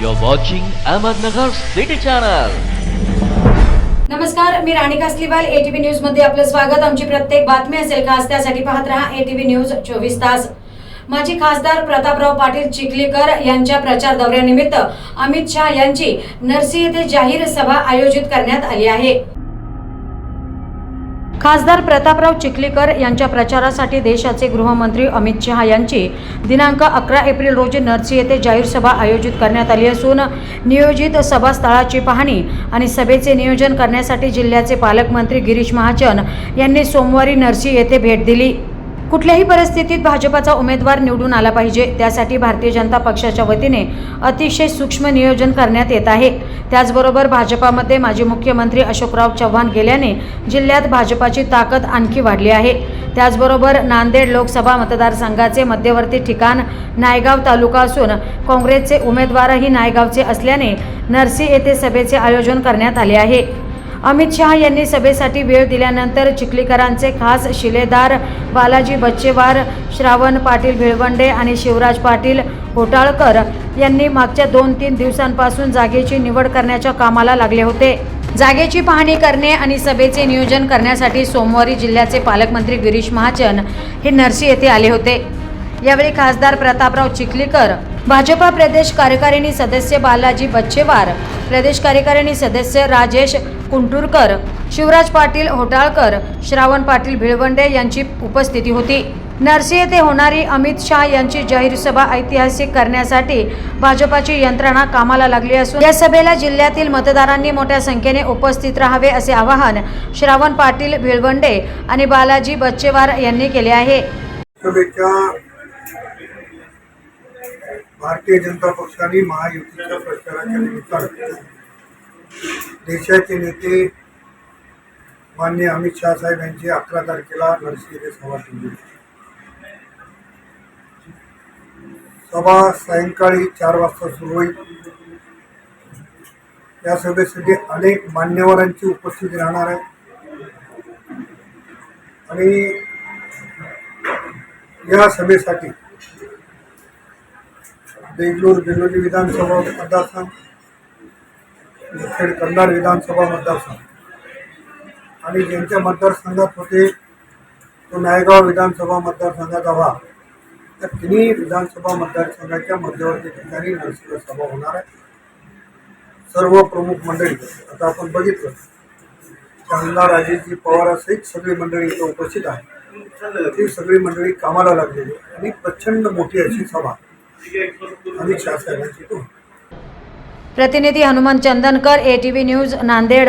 You're watching Ahmednagar City Channel. नमस्कार मी Rani Kasliwal ATV न्यूजमध्ये आपलं स्वागत. आमची प्रत्येक बातमी असेल खास त्यासाठी पाहत राहा एटीव्ही न्यूज चोवीस तास. माजी खासदार प्रतापराव पाटील चिखलीकर यांच्या प्रचार दौऱ्यानिमित्त अमित शहा यांची नरसी येथे जाहीर सभा आयोजित करण्यात आली आहे. खासदार प्रतापराव चिखलीकर यांच्या प्रचारासाठी देशाचे गृहमंत्री अमित शहा यांची दिनांक अकरा एप्रिल रोजी नरसी येथे जाहीर सभा आयोजित करण्यात आली असून नियोजित सभास्थळाची पाहणी आणि सभेचे नियोजन करण्यासाठी जिल्ह्याचे पालकमंत्री गिरीश महाजन यांनी सोमवारी नरसी येथे भेट दिली. कुठल्याही परिस्थितीत भाजपाचा उमेदवार निवडून आला पाहिजे. त्यासाठी भारतीय जनता पक्षाच्या वतीने अतिशय सूक्ष्म नियोजन करण्यात येत आहे. त्याचबरोबर भाजपामध्ये माजी मुख्यमंत्री अशोकराव चव्हाण गेल्याने जिल्ह्यात भाजपाची ताकद आणखी वाढली आहे. त्याचबरोबर नांदेड लोकसभा मतदारसंघाचे मध्यवर्ती ठिकाण नायगाव तालुका असून काँग्रेसचे उमेदवारही नायगावचे असल्याने नरसी येथे सभेचे आयोजन करण्यात आले आहे. अमित शहा यांनी सभेसाठी वेळ दिल्यानंतर चिखलीकरांचे खास शिलेदार बालाजी बच्चेवार श्रावण पाटील भिळवंडे आणि शिवराज पाटील होटाळकर यांनी मागच्या दोन तीन दिवसांपासून जागेची निवड करण्याच्या कामाला लागले होते. जागेची पाहणी करणे आणि सभेचे नियोजन करण्यासाठी सोमवारी जिल्ह्याचे पालकमंत्री गिरीश महाजन हे नरसी येथे आले होते. यावेळी खासदार प्रतापराव चिखलीकर भाजपा प्रदेश कार्यकारिणी सदस्य बालाजी बच्चेवार प्रदेश कार्यकारिणी सदस्य राजेश कुंटुरकर शिवराज पाटील होटाळकर श्रावण पाटील भिळवंडे यांची उपस्थिती होती. नरसी येथे होणारी अमित शहा यांची जाहीर सभा ऐतिहासिक करण्यासाठी भाजपाची यंत्रणा कामाला लागली असून या सभेला जिल्ह्यातील मतदारांनी मोठ्या संख्येने उपस्थित राहावे असे आवाहन श्रावण पाटील भिळवंडे आणि बालाजी बच्चेवार यांनी केले आहे. भारतीय जनता पक्षाने महायुतीच्या प्रचाराच्या निमित्तानं देशाचे नेते मान्य अमित शहा साहेब यांची अकरा तारखेला नरसी सभा ठेवली सभा सायंकाळी चार वाजता सुरू होईल. या सभेसाठी अनेक मान्यवरांची उपस्थिती राहणार आहे. आणि या सभेसाठी बेंगलोर बेलोली विधानसभा मतदारसंघ मुखेड कंधार विधानसभा मतदारसंघ. आणि ज्यांच्या मतदारसंघात होते तो नायगाव विधानसभा मतदारसंघात हवा त्या तिन्ही विधानसभा मतदारसंघाच्या मध्यवर्ती ठिकाणी नरसिंह सभा होणार आहे. सर्व प्रमुख मंडळी आता आपण बघितलं चांगला राजेजी पवारासहित सगळी मंडळी इथं उपस्थित आहे ती सगळी मंडळी कामाला लागलेली आणि प्रचंड मोठी अशी सभा आणि शहा तो होती. प्रतिनिधी हनुमान चंदनकर एटीव्ही न्यूज नांदेड.